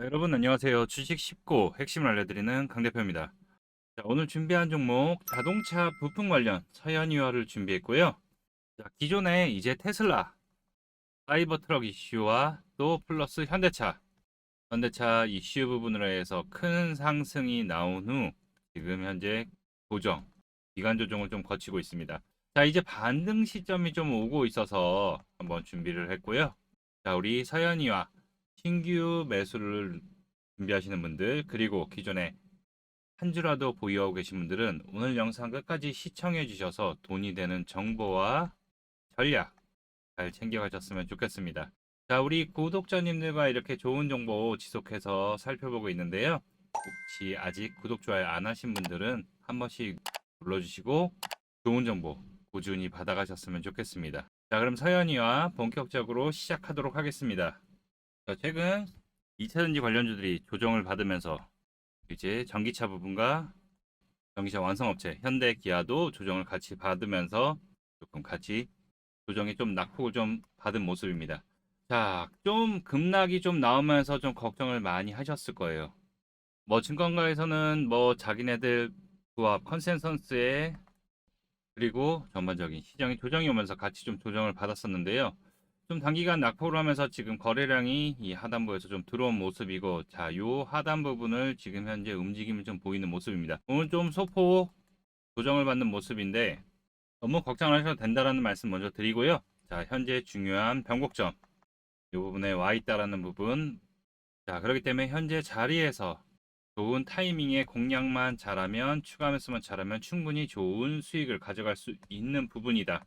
자, 여러분 안녕하세요. 주식 쉽고 핵심을 알려드리는 강 대표입니다. 자, 오늘 준비한 종목 자동차 부품 관련 서현이화를 준비했고요. 자, 기존에 이제 테슬라, 사이버 트럭 이슈와 또 플러스 현대차, 현대차 이슈 부분으로 해서 큰 상승이 나온 후 지금 현재 조정, 기간 조정을 좀 거치고 있습니다. 자, 이제 반등 시점이 좀 오고 있어서 한번 준비를 했고요. 자, 우리 서현이와 신규 매수를 준비하시는 분들 그리고 기존에 한 주라도 보유하고 계신 분들은 오늘 영상 끝까지 시청해 주셔서 돈이 되는 정보와 전략 잘 챙겨가셨으면 좋겠습니다. 자, 우리 구독자님들과 이렇게 좋은 정보 지속해서 살펴보고 있는데요. 혹시 아직 구독, 좋아요 안 하신 분들은 한 번씩 눌러주시고 좋은 정보 꾸준히 받아가셨으면 좋겠습니다. 자, 그럼 서연이와 본격적으로 시작하도록 하겠습니다. 자, 최근 2차전지 관련주들이 조정을 받으면서 이제 전기차 부분과 전기차 완성업체 현대 기아도 조정을 같이 받으면서 조금 같이 조정이 좀 낙폭을 좀 받은 모습입니다. 자, 좀 급락이 좀 나오면서 좀 걱정을 많이 하셨을 거예요. 뭐 증권가에서는 뭐 자기네들 부합 컨센서스에 그리고 전반적인 시장의 조정이 오면서 같이 좀 조정을 받았었는데요. 좀 단기간 낙폭을 하면서 지금 거래량이 이 하단부에서 좀 들어온 모습이고 자, 요 하단 부분을 지금 현재 움직임을 좀 보이는 모습입니다. 오늘 좀 소폭 조정을 받는 모습인데 너무 걱정 안 하셔도 된다라는 말씀 먼저 드리고요. 자, 현재 중요한 변곡점 이 부분에 와 있다라는 부분 자, 그렇기 때문에 현재 자리에서 좋은 타이밍에 공략만 잘하면 추가 매수만 잘하면 충분히 좋은 수익을 가져갈 수 있는 부분이다.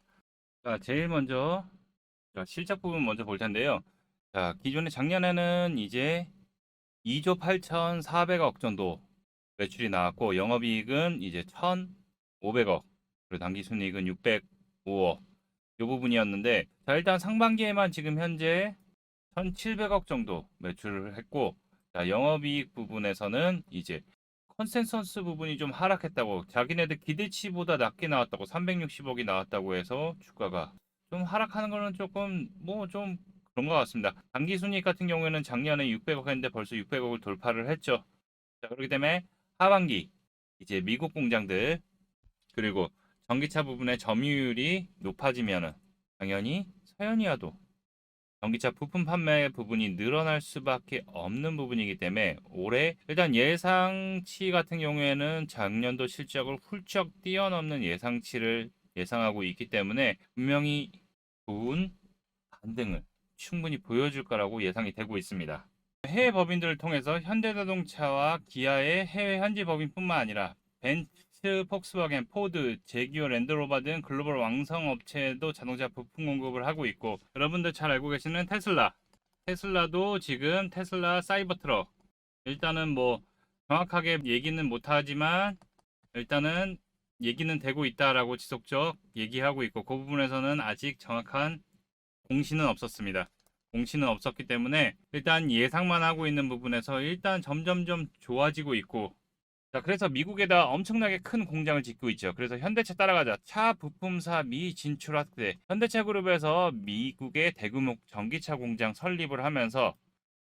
자, 제일 먼저 자, 실적 부분 먼저 볼 텐데요. 자, 기존에 작년에는 이제 2조 8,400억 정도 매출이 나왔고 영업이익은 이제 1,500억 그리고 당기순이익은 605억 이 부분이었는데 자 일단 상반기에만 지금 현재 1,700억 정도 매출을 했고 자 영업이익 부분에서는 이제 컨센서스 부분이 좀 하락했다고 자기네들 기대치보다 낮게 나왔다고 360억이 나왔다고 해서 주가가 좀 하락하는 거는 조금 뭐 좀 그런 것 같습니다. 단기 순이익 같은 경우에는 작년에 600억 했는데 벌써 600억을 돌파를 했죠. 자, 그렇기 때문에 하반기 이제 미국 공장들 그리고 전기차 부분의 점유율이 높아지면은 당연히 서현이와도 전기차 부품 판매 부분이 늘어날 수밖에 없는 부분이기 때문에 올해 일단 예상치 같은 경우에는 작년도 실적을 훌쩍 뛰어넘는 예상치를 예상하고 있기 때문에 분명히 좋은 반등을 충분히 보여줄 거라고 예상이 되고 있습니다. 해외 법인들을 통해서 현대자동차와 기아의 해외 현지 법인뿐만 아니라 벤츠, 폭스바겐, 포드, 제기어, 랜드로버 등 글로벌 왕성 업체도 자동차 부품 공급을 하고 있고 여러분들 잘 알고 계시는 테슬라 테슬라도 지금 테슬라 사이버 트럭 일단은 뭐 정확하게 얘기는 못하지만 일단은 얘기는 되고 있다라고 지속적 얘기하고 있고 그 부분에서는 아직 정확한 공시는 없었습니다. 공시는 없었기 때문에 일단 예상만 하고 있는 부분에서 일단 점점점 좋아지고 있고 자 그래서 미국에다 엄청나게 큰 공장을 짓고 있죠. 그래서 현대차 따라가자 차 부품사 미 진출 확대 현대차 그룹에서 미국의 대규모 전기차 공장 설립을 하면서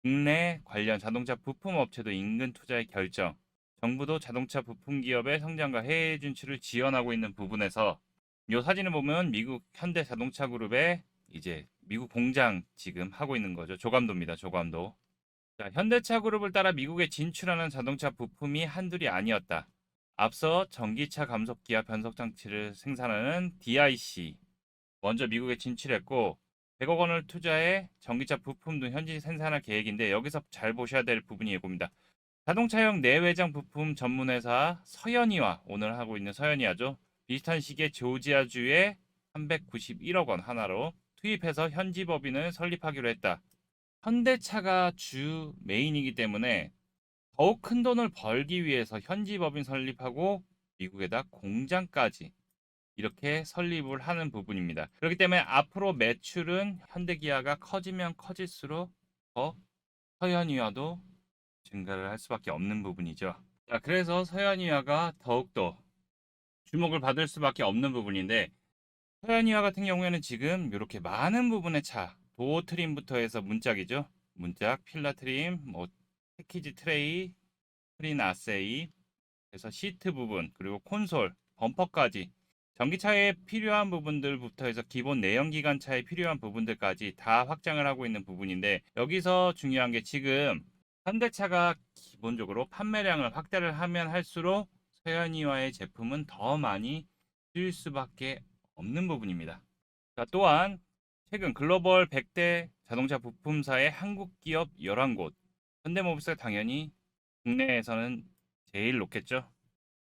국내 관련 자동차 부품 업체도 인근 투자의 결정 정부도 자동차 부품 기업의 성장과 해외 진출을 지원하고 있는 부분에서 이 사진을 보면 미국 현대 자동차 그룹의 이제 미국 공장 지금 하고 있는 거죠. 조감도입니다. 조감도. 자, 현대차 그룹을 따라 미국에 진출하는 자동차 부품이 한둘이 아니었다. 앞서 전기차 감속 기압 변속 장치를 생산하는 DIC 먼저 미국에 진출했고 100억 원을 투자해 전기차 부품 등 현지 생산할 계획인데 여기서 잘 보셔야 될 부분이 이겁니다. 자동차용 내외장 부품 전문회사 서현이와 오늘 하고 있는 서현이와죠. 비슷한 시기에 조지아주에 391억 원 하나로 투입해서 현지 법인을 설립하기로 했다. 현대차가 주 메인이기 때문에 더욱 큰 돈을 벌기 위해서 현지 법인 설립하고 미국에다 공장까지 이렇게 설립을 하는 부분입니다. 그렇기 때문에 앞으로 매출은 현대기아가 커지면 커질수록 더 서현이와도 증가를 할 수밖에 없는 부분이죠. 자, 그래서 서현이화가 더욱더 주목을 받을 수밖에 없는 부분인데 서현이화 같은 경우에는 지금 이렇게 많은 부분의 차, 도어 트림부터 해서 문짝이죠. 문짝, 필라 트림, 뭐 패키지 트레이, 프린 아세이, 그래서 시트 부분, 그리고 콘솔, 범퍼까지 전기차에 필요한 부분들부터 해서 기본 내연기관차에 필요한 부분들까지 다 확장을 하고 있는 부분인데 여기서 중요한 게 지금 현대차가 기본적으로 판매량을 확대를 하면 할수록 서현이와의 제품은 더 많이 쓰일 수밖에 없는 부분입니다. 자, 또한 최근 글로벌 100대 자동차 부품사의 한국 기업 11곳, 현대모비스가 당연히 국내에서는 제일 높겠죠.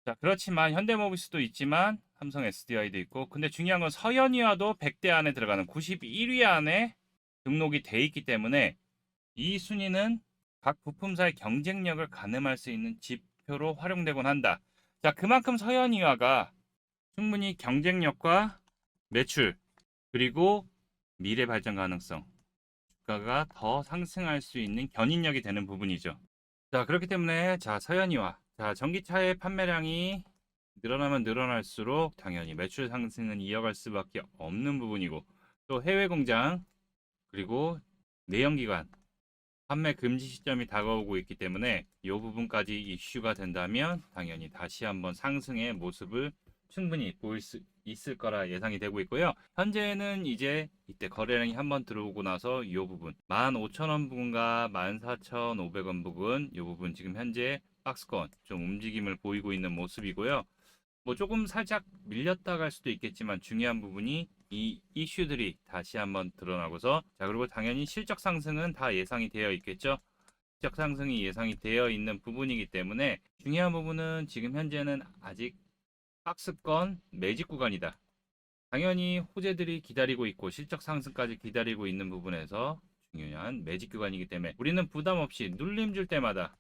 자, 그렇지만 현대모비스도 있지만 삼성 SDI도 있고, 근데 중요한 건 서현이와도 100대 안에 들어가는 91위 안에 등록이 돼 있기 때문에 이 순위는 각 부품사의 경쟁력을 가늠할 수 있는 지표로 활용되곤 한다. 자, 그만큼 서현이와가 충분히 경쟁력과 매출 그리고 미래 발전 가능성 주가가 더 상승할 수 있는 견인력이 되는 부분이죠. 자, 그렇기 때문에 자, 서현이와 자, 전기차의 판매량이 늘어나면 늘어날수록 당연히 매출 상승은 이어갈 수밖에 없는 부분이고 또 해외 공장 그리고 내연기관 판매 금지 시점이 다가오고 있기 때문에 이 부분까지 이슈가 된다면 당연히 다시 한번 상승의 모습을 충분히 보일 수 있을 거라 예상이 되고 있고요. 현재는 이제 이때 거래량이 한번 들어오고 나서 이 부분 15,000원 부분과 14,500원 부분 이 부분 지금 현재 박스권 좀 움직임을 보이고 있는 모습이고요. 뭐 조금 살짝 밀렸다 갈 수도 있겠지만 중요한 부분이 이 이슈들이 다시 한번 드러나고서 자 그리고 당연히 실적 상승은 다 예상이 되어 있겠죠. 실적 상승이 예상이 되어 있는 부분이기 때문에 중요한 부분은 지금 현재는 아직 박스권 매직 구간이다. 당연히 호재들이 기다리고 있고 실적 상승까지 기다리고 있는 부분에서 중요한 매직 구간이기 때문에 우리는 부담 없이 눌림 줄 때마다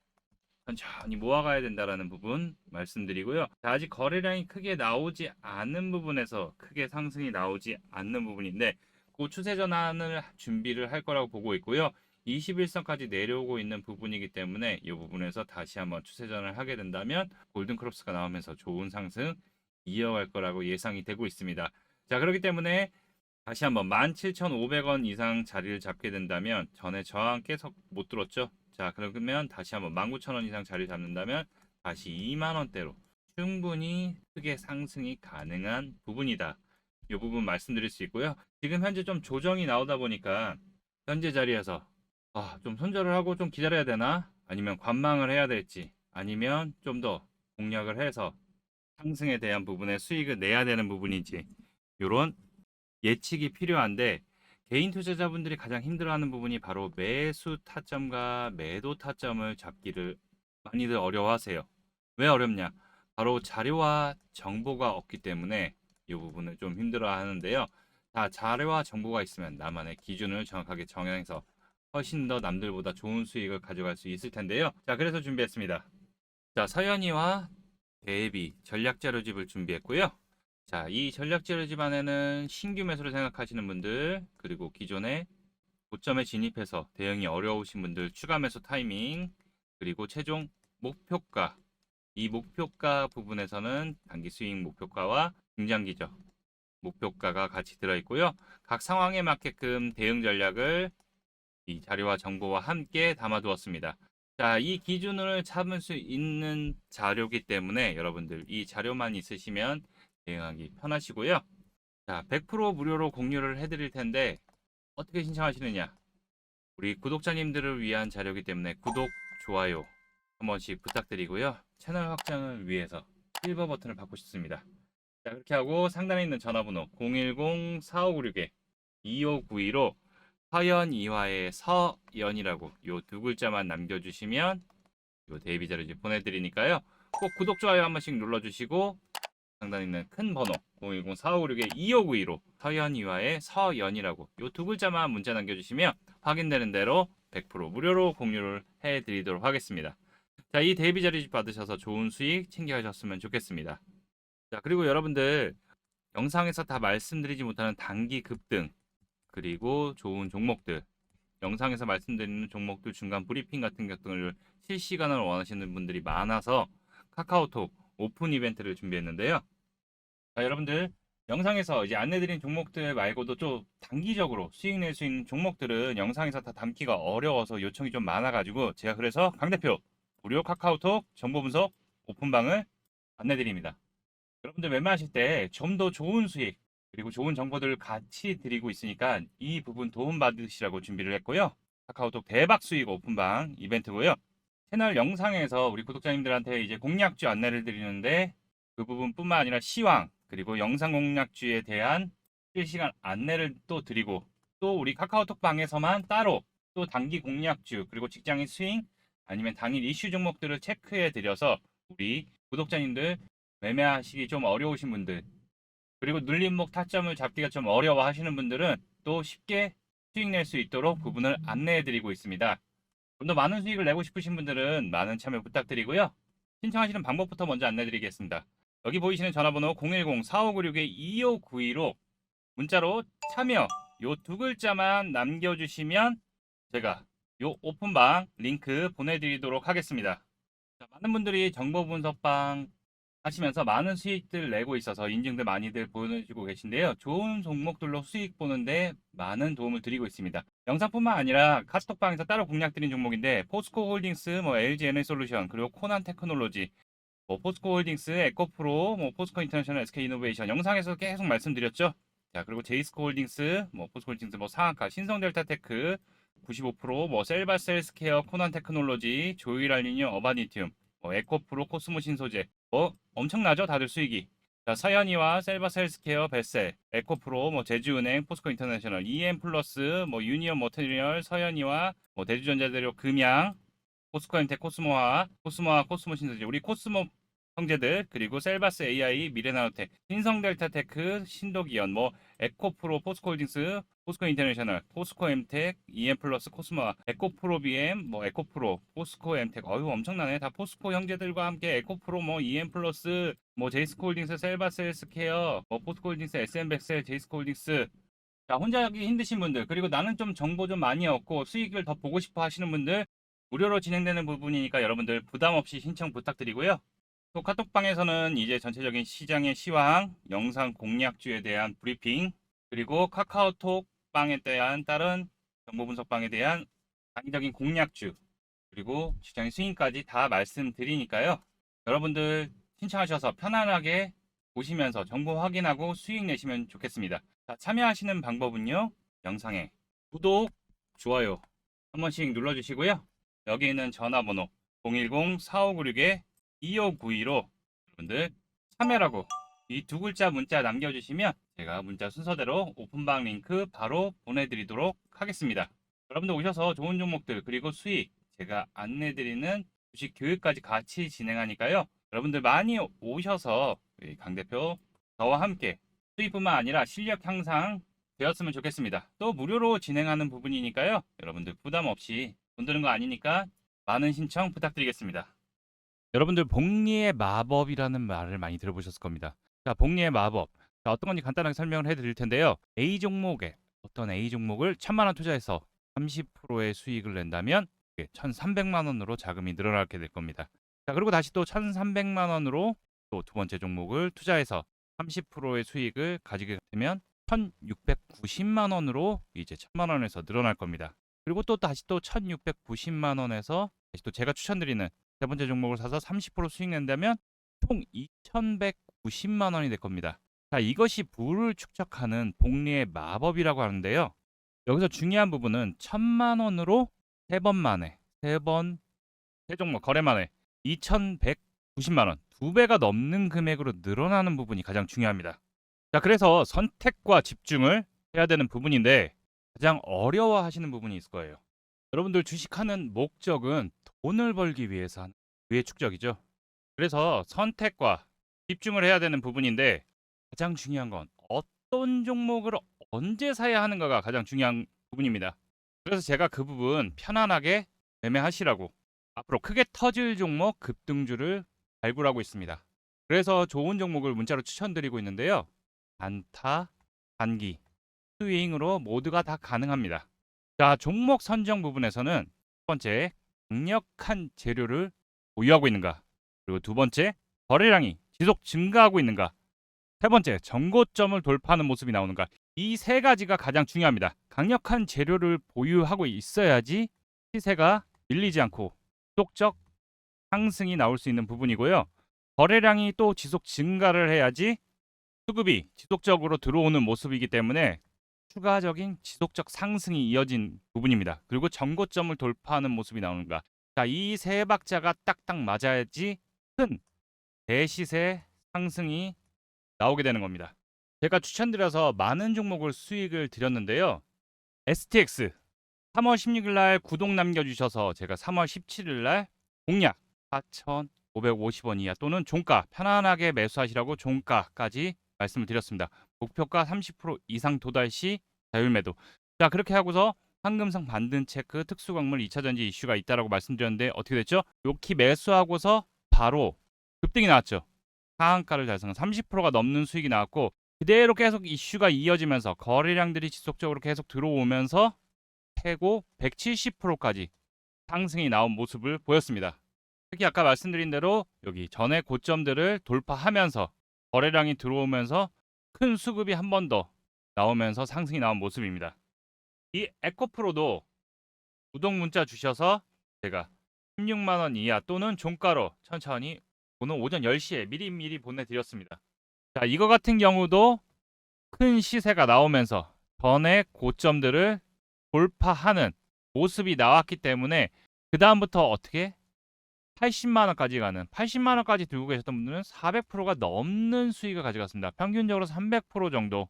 천천히 모아가야 된다라는 부분 말씀드리고요. 자, 아직 거래량이 크게 나오지 않는 부분에서 크게 상승이 나오지 않는 부분인데 그 추세 전환을 준비를 할 거라고 보고 있고요. 21선까지 내려오고 있는 부분이기 때문에 이 부분에서 다시 한번 추세 전환을 하게 된다면 골든 크롭스가 나오면서 좋은 상승 이어갈 거라고 예상이 되고 있습니다. 자, 그렇기 때문에 다시 한번 17,500원 이상 자리를 잡게 된다면 전에 저항 계속 못 들었죠? 자, 그러면 다시 한번 19,000원 이상 자리 잡는다면 다시 2만 원대로 충분히 크게 상승이 가능한 부분이다. 이 부분 말씀드릴 수 있고요. 지금 현재 좀 조정이 나오다 보니까 현재 자리에서 아, 좀 손절을 하고 좀 기다려야 되나? 아니면 관망을 해야 될지 아니면 좀 더 공략을 해서 상승에 대한 부분에 수익을 내야 되는 부분인지 이런 예측이 필요한데 개인 투자자분들이 가장 힘들어하는 부분이 바로 매수 타점과 매도 타점을 잡기를 많이들 어려워하세요. 왜 어렵냐? 바로 자료와 정보가 없기 때문에 이 부분을 좀 힘들어하는데요. 자, 자료와 정보가 있으면 나만의 기준을 정확하게 정해서 훨씬 더 남들보다 좋은 수익을 가져갈 수 있을 텐데요. 자, 그래서 준비했습니다. 자, 서연이와 대비 전략 자료집을 준비했고요. 자, 이 전략 자료집 안에는 신규 매수를 생각하시는 분들, 그리고 기존에 고점에 진입해서 대응이 어려우신 분들 추가 매수 타이밍, 그리고 최종 목표가, 이 목표가 부분에서는 단기 수익 목표가와 중장기적 목표가가 같이 들어있고요. 각 상황에 맞게끔 대응 전략을 이 자료와 정보와 함께 담아두었습니다. 자, 이 기준을 참을 수 있는 자료기 때문에 여러분들 이 자료만 있으시면 대응하기 편하시고요. 자, 100% 무료로 공유를 해드릴 텐데 어떻게 신청하시느냐? 우리 구독자님들을 위한 자료이기 때문에 구독, 좋아요 한 번씩 부탁드리고요. 채널 확장을 위해서 실버 버튼을 받고 싶습니다. 자, 그렇게 하고 상단에 있는 전화번호 010-4596-2592로 서연 이화의 서연이라고 요 두 글자만 남겨주시면 요 데이비 자료지 보내드리니까요. 꼭 구독, 좋아요 한 번씩 눌러주시고 상단에 있는 큰 번호 010-4596-2592로 서연 이화의 서연이라고 요두 글자만 문자 남겨주시면 확인되는 대로 100% 무료로 공유를 해드리도록 하겠습니다. 자, 이 데이비 자료집 받으셔서 좋은 수익 챙겨가셨으면 좋겠습니다. 자, 그리고 여러분들 영상에서 다 말씀드리지 못하는 단기 급등 그리고 좋은 종목들 영상에서 말씀드리는 종목들 중간 브리핑 같은 것들을 실시간으로 원하시는 분들이 많아서 카카오톡 오픈 이벤트를 준비했는데요. 자, 여러분들 영상에서 이제 안내드린 종목들 말고도 좀 단기적으로 수익 낼 수 있는 종목들은 영상에서 다 담기가 어려워서 요청이 좀 많아가지고 제가 그래서 강 대표 무료 카카오톡 정보 분석 오픈방을 안내드립니다. 여러분들 매매하실 때 좀 더 좋은 수익 그리고 좋은 정보들을 같이 드리고 있으니까 이 부분 도움 받으시라고 준비를 했고요. 카카오톡 대박 수익 오픈방 이벤트고요. 채널 영상에서 우리 구독자님들한테 이제 공략주 안내를 드리는데 그 부분뿐만 아니라 시황 그리고 영상 공략주에 대한 실시간 안내를 또 드리고 또 우리 카카오톡 방에서만 따로 또 단기 공략주 그리고 직장인 스윙 아니면 당일 이슈 종목들을 체크해 드려서 우리 구독자님들 매매하시기 좀 어려우신 분들 그리고 눌림목 타점을 잡기가 좀 어려워 하시는 분들은 또 쉽게 수익 낼 수 있도록 부분을 안내해 드리고 있습니다. 좀 더 많은 수익을 내고 싶으신 분들은 많은 참여 부탁드리고요. 신청하시는 방법부터 먼저 안내 드리겠습니다. 여기 보이시는 전화번호 010-4596-2592로 문자로 참여 요 두 글자만 남겨주시면 제가 요 오픈방 링크 보내드리도록 하겠습니다. 자, 많은 분들이 정보 분석방 하시면서 많은 수익들 내고 있어서 인증들 많이들 보내주고 계신데요. 좋은 종목들로 수익 보는데 많은 도움을 드리고 있습니다. 영상뿐만 아니라 카스톡방에서 따로 공략드린 종목인데 포스코 홀딩스, 뭐 LG 에너솔루션, 그리고 코난 테크놀로지, 뭐 포스코 홀딩스, 에코프로, 뭐 포스코 인터내셔널, SK 이노베이션 영상에서 계속 말씀드렸죠. 자 그리고 제이스코 홀딩스, 뭐 포스코 홀딩스, 뭐 상한가, 신성델타테크 95%, 뭐 셀바스 헬스케어, 코난 테크놀로지, 조일알리니um, 어바니튬, 뭐 에코프로, 코스모 신소재, 뭐 엄청나죠 다들 수익이. 자 서현이와 셀바스 헬스케어, 베셀, 에코프로, 뭐 제주은행, 포스코 인터내셔널, EM 플러스, 뭐 유니언 머테리얼, 서현이와 뭐 대주전자재료, 금양, 포스코 엔텍, 코스모화, 코스모화, 코스모 신소재, 우리 코스모 형제들 그리고 셀바스 AI, 미래나노텍, 신성델타테크, 신도기연, 뭐 에코프로, 포스코홀딩스, 포스코 인터내셔널, 포스코 엠텍, EM 플러스, 코스모아, 에코프로 BM, 뭐 에코프로, 포스코 엠텍, 어휴 엄청나네. 다 포스코 형제들과 함께 에코프로, 뭐 EM 플러스, 뭐 제이스코홀딩스, 셀바스 헬스케어, 뭐 포스코홀딩스, SM백셀, 제이스코홀딩스. 자 혼자 하기 힘드신 분들 그리고 나는 좀 정보 좀 많이 얻고 수익을 더 보고 싶어 하시는 분들 무료로 진행되는 부분이니까 여러분들 부담 없이 신청 부탁드리고요. 또 카톡방에서는 이제 전체적인 시장의 시황, 영상 공략주에 대한 브리핑, 그리고 카카오톡 방에 대한 다른 정보 분석방에 대한 장기적인 공략주, 그리고 시장의 스윙까지 다 말씀드리니까요. 여러분들 신청하셔서 편안하게 보시면서 정보 확인하고 수익 내시면 좋겠습니다. 자, 참여하시는 방법은요. 영상에 구독, 좋아요 한 번씩 눌러주시고요. 여기 있는 전화번호 010-4596-2592로 여러분들 참여라고 이 두 글자 문자 남겨주시면 제가 문자 순서대로 오픈방 링크 바로 보내드리도록 하겠습니다. 여러분들 오셔서 좋은 종목들 그리고 수익 제가 안내드리는 주식 교육까지 같이 진행하니까요. 여러분들 많이 오셔서 우리 강 대표 저와 함께 수익뿐만 아니라 실력 향상 되었으면 좋겠습니다. 또 무료로 진행하는 부분이니까요. 여러분들 부담 없이 돈 드는 거 아니니까 많은 신청 부탁드리겠습니다. 여러분들 복리의 마법이라는 말을 많이 들어보셨을 겁니다. 자, 복리의 마법. 자, 어떤 건지 간단하게 설명을 해드릴 텐데요. A 종목에 어떤 A 종목을 천만 원 투자해서 30%의 수익을 낸다면 1,300만 원으로 자금이 늘어나게 될 겁니다. 자, 그리고 다시 또 1,300만 원으로 또 두 번째 종목을 투자해서 30%의 수익을 가지게 되면 1,690만 원으로 이제 1,000만 원에서 늘어날 겁니다. 그리고 또 다시 또 1,690만 원에서 다시 또 제가 추천드리는 세 번째 종목을 사서 30% 수익 낸다면 총 2,190만 원이 될 겁니다. 자, 이것이 부를 축적하는 복리의 마법이라고 하는데요. 여기서 중요한 부분은 1,000만 원으로 세 번 만에 세 번 세 종목 거래 만에 2,190만 원, 두 배가 넘는 금액으로 늘어나는 부분이 가장 중요합니다. 자, 그래서 선택과 집중을 해야 되는 부분인데 가장 어려워하시는 부분이 있을 거예요. 여러분들 주식하는 목적은 돈을 벌기 위해서 하는 그의 축적이죠. 그래서 선택과 집중을 해야 되는 부분인데 가장 중요한 건 어떤 종목을 언제 사야 하는가가 가장 중요한 부분입니다. 그래서 제가 그 부분 편안하게 매매하시라고 앞으로 크게 터질 종목 급등주를 발굴하고 있습니다. 그래서 좋은 종목을 문자로 추천드리고 있는데요. 단타, 단기, 스윙으로 모두가 다 가능합니다. 자, 종목 선정 부분에서는 첫 번째, 강력한 재료를 보유하고 있는가? 그리고 두 번째, 거래량이 지속 증가하고 있는가? 세 번째, 정고점을 돌파하는 모습이 나오는가. 이 세 가지가 가장 중요합니다. 강력한 재료를 보유하고 있어야지 시세가 밀리지 않고 지속적 상승이 나올 수 있는 부분이고요. 거래량이 또 지속 증가를 해야지 수급이 지속적으로 들어오는 모습이기 때문에 추가적인 지속적 상승이 이어진 부분입니다. 그리고 정고점을 돌파하는 모습이 나오는가. 자, 이 세 박자가 딱딱 맞아야지 큰 대시세 상승이 나오게 되는 겁니다. 제가 추천드려서 많은 종목을 수익을 드렸는데요. STX 3월 16일 날 구독 남겨주셔서 제가 3월 17일 날 공략 4,550원 이하 또는 종가 편안하게 매수하시라고 종가까지 말씀을 드렸습니다. 목표가 30% 이상 도달 시 자율 매도. 자 그렇게 하고서 황금성 반등 체크 특수광물 2차전지 이슈가 있다라고 말씀드렸는데 어떻게 됐죠? 요키 매수하고서 바로 급등이 나왔죠. 상한가를 달성한 30%가 넘는 수익이 나왔고 그대로 계속 이슈가 이어지면서 거래량들이 지속적으로 계속 들어오면서 최고 170%까지 상승이 나온 모습을 보였습니다. 특히 아까 말씀드린 대로 여기 전에 고점들을 돌파하면서 거래량이 들어오면서 큰 수급이 한 번 더 나오면서 상승이 나온 모습입니다. 이 에코프로도 구독 문자 주셔서 제가 16만 원 이하 또는 종가로 천천히 오늘 오전 10시에 미리미리 보내드렸습니다. 자, 이거 같은 경우도 큰 시세가 나오면서 전에 고점들을 돌파하는 모습이 나왔기 때문에 그 다음부터 어떻게 80만 원까지 가는 80만 원까지 들고 계셨던 분들은 400%가 넘는 수익을 가져갔습니다. 평균적으로 300% 정도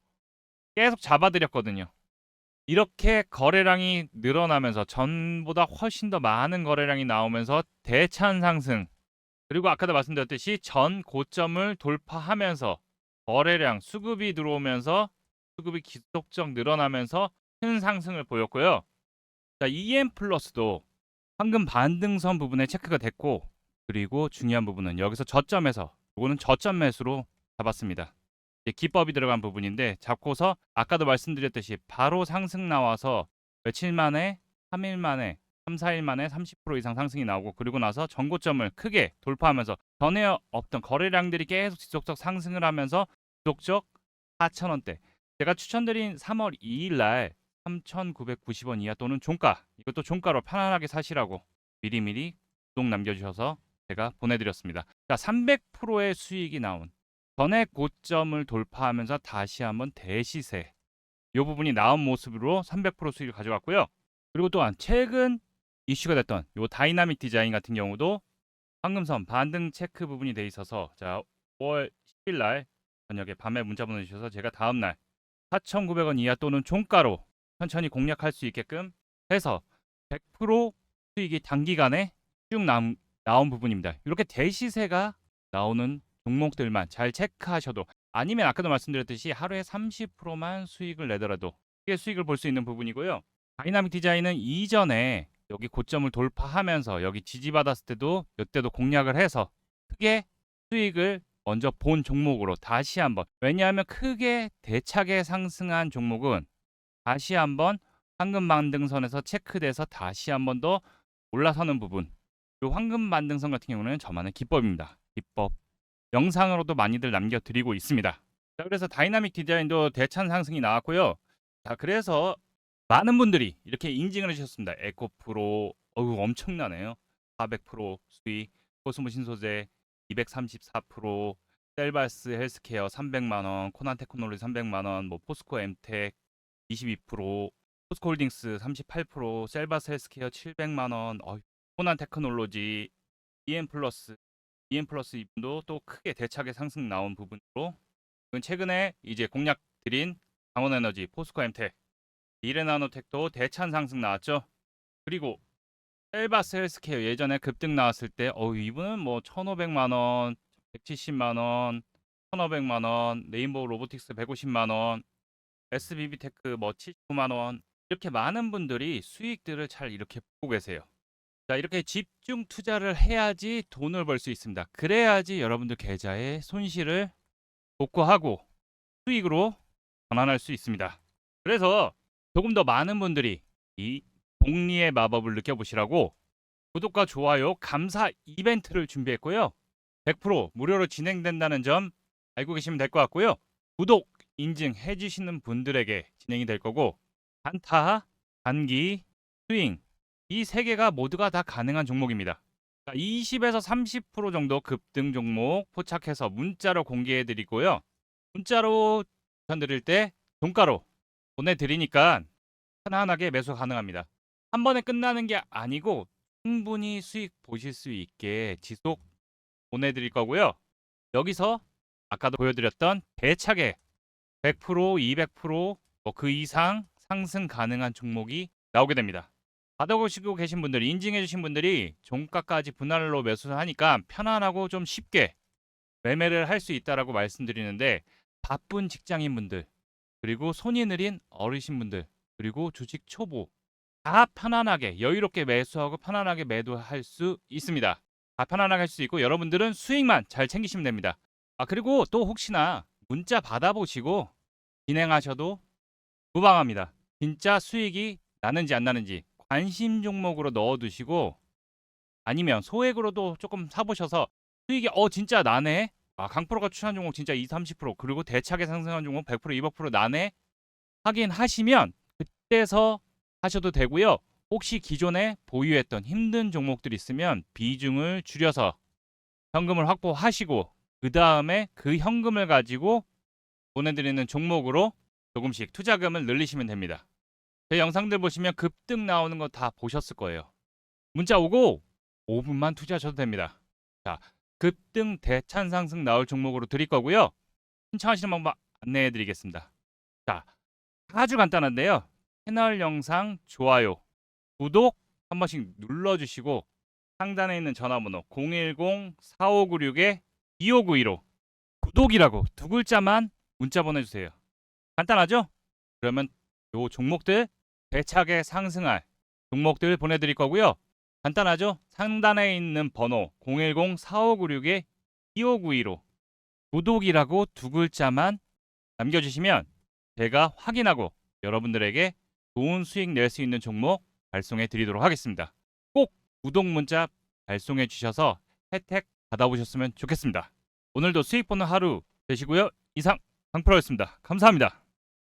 계속 잡아드렸거든요. 이렇게 거래량이 늘어나면서 전보다 훨씬 더 많은 거래량이 나오면서 대찬 상승 그리고 아까도 말씀드렸듯이 전 고점을 돌파하면서 거래량 수급이 들어오면서 수급이 지속적 늘어나면서 큰 상승을 보였고요. 자, EM 플러스도 황금 반등선 부분에 체크가 됐고 그리고 중요한 부분은 여기서 저점에서 이거는 저점 매수로 잡았습니다. 기법이 들어간 부분인데 잡고서 아까도 말씀드렸듯이 바로 상승 나와서 며칠 만에 3일 만에 3, 4일 만에 30% 이상 상승이 나오고 그리고 나서 전고점을 크게 돌파하면서 전에 없던 거래량들이 계속 지속적 상승을 하면서 지속적 4,000원대 제가 추천드린 3월 2일 날 3,990원 이하 또는 종가 이것도 종가로 편안하게 사시라고 미리미리 구독 남겨주셔서 제가 보내드렸습니다. 자, 300%의 수익이 나온 전액 고점을 돌파하면서 다시 한번 대시세 이 부분이 나온 모습으로 300% 수익을 가져갔고요. 그리고 또한 최근 이슈가 됐던 이 다이나믹 디자인 같은 경우도 황금선 반등 체크 부분이 돼 있어서 자 5월 10일 날 저녁에 밤에 문자 보내주셔서 제가 다음 날 4,900원 이하 또는 종가로 천천히 공략할 수 있게끔 해서 100% 수익이 단기간에 쭉 남, 나온 부분입니다. 이렇게 대시세가 나오는 종목들만 잘 체크하셔도 아니면 아까도 말씀드렸듯이 하루에 30%만 수익을 내더라도 크게 수익을 볼 수 있는 부분이고요. 다이나믹 디자인은 이전에 여기 고점을 돌파하면서 여기 지지받았을 때도 이때도 공략을 해서 크게 수익을 먼저 본 종목으로 다시 한번 왜냐하면 크게 대차게 상승한 종목은 다시 한번 황금 반등선에서 체크돼서 다시 한번 더 올라서는 부분. 이 황금 반등선 같은 경우는 저만의 기법입니다. 기법 영상으로도 많이들 남겨드리고 있습니다. 자, 그래서 다이나믹 디자인도 대찬 상승이 나왔고요. 자, 그래서 많은 분들이 이렇게 인증을 해주셨습니다. 에코프로, 어우 엄청나네요. 400% 수익, 코스모 신소재 234%, 셀바스 헬스케어 300만 원, 코난 테크놀로지 300만 원, 뭐 포스코 엠텍 22%, 포스코홀딩스 38%, 셀바스 헬스케어 700만 원, 어, 코난 테크놀로지, EM 플러스, EM 플러스 이분도 또 크게 대차게 상승 나온 부분으로 이건 최근에 이제 공략 드린 강원에너지, 포스코 엠텍, 이레나노텍도 대찬 상승 나왔죠. 그리고 셀바스 헬스케어 예전에 급등 나왔을 때, 어 이분은 뭐 1,500만 원, 170만 원, 1,500만 원, 레인보우 로보틱스 150만 원, SBB 테크 뭐 79만 원 이렇게 많은 분들이 수익들을 잘 이렇게 보고 계세요. 자, 이렇게 집중 투자를 해야지 돈을 벌 수 있습니다. 그래야지 여러분들 계좌의 손실을 복구하고 수익으로 전환할 수 있습니다. 그래서 조금 더 많은 분들이 이 복리의 마법을 느껴보시라고 구독과 좋아요, 감사 이벤트를 준비했고요. 100% 무료로 진행된다는 점 알고 계시면 될 것 같고요. 구독, 인증해 주시는 분들에게 진행이 될 거고 단타, 단기, 스윙 이 세 개가 모두가 다 가능한 종목입니다. 20에서 30% 정도 급등 종목 포착해서 문자로 공개해 드리고요. 문자로 추천드릴 때 종가로 보내드리니까 편안하게 매수 가능합니다. 한 번에 끝나는 게 아니고 충분히 수익 보실 수 있게 지속 보내드릴 거고요. 여기서 아까도 보여드렸던 대차게 100%, 200%그 이상 상승 가능한 종목이 나오게 됩니다. 받아보시고 계신 분들이 인증해 주신 분들이 종가까지 분할로 매수를 하니까 편안하고 좀 쉽게 매매를 할 수 있다라고 말씀드리는데 바쁜 직장인 분들 그리고 손이 느린 어르신 분들 그리고 주식 초보 다 편안하게 여유롭게 매수하고 편안하게 매도할 수 있습니다. 다 편안하게 할 수 있고 여러분들은 수익만 잘 챙기시면 됩니다. 아 그리고 또 혹시나 문자 받아보시고 진행하셔도 무방합니다. 진짜 수익이 나는지 안 나는지 관심 종목으로 넣어두시고 아니면 소액으로도 조금 사보셔서 수익이 어 진짜 나네 아 강프로가 추천한 종목 진짜 20, 30% 그리고 대차게 상승한 종목 100% 200% 나네 확인하시면 그때서 하셔도 되고요. 혹시 기존에 보유했던 힘든 종목들 있으면 비중을 줄여서 현금을 확보하시고 그 다음에 그 현금을 가지고 보내드리는 종목으로 조금씩 투자금을 늘리시면 됩니다. 제 영상들 보시면 급등 나오는 거 다 보셨을 거예요. 문자 오고 5분만 투자하셔도 됩니다. 자, 급등 대찬 상승 나올 종목으로 드릴 거고요. 신청하시는 방법 안내해 드리겠습니다. 자, 아주 간단한데요. 채널 영상 좋아요, 구독 한 번씩 눌러주시고 상단에 있는 전화번호 010-4596-2592로 구독이라고 두 글자만 문자 보내주세요. 간단하죠? 그러면 요 종목들 대차게 상승할 종목들 보내드릴 거고요. 간단하죠? 상단에 있는 번호 010-4596-2592로 구독이라고 두 글자만 남겨주시면 제가 확인하고 여러분들에게 좋은 수익 낼 수 있는 종목 발송해 드리도록 하겠습니다. 꼭 구독 문자 발송해 주셔서 혜택 받아보셨으면 좋겠습니다. 오늘도 수익 보는 하루 되시고요. 이상 강프로였습니다. 감사합니다.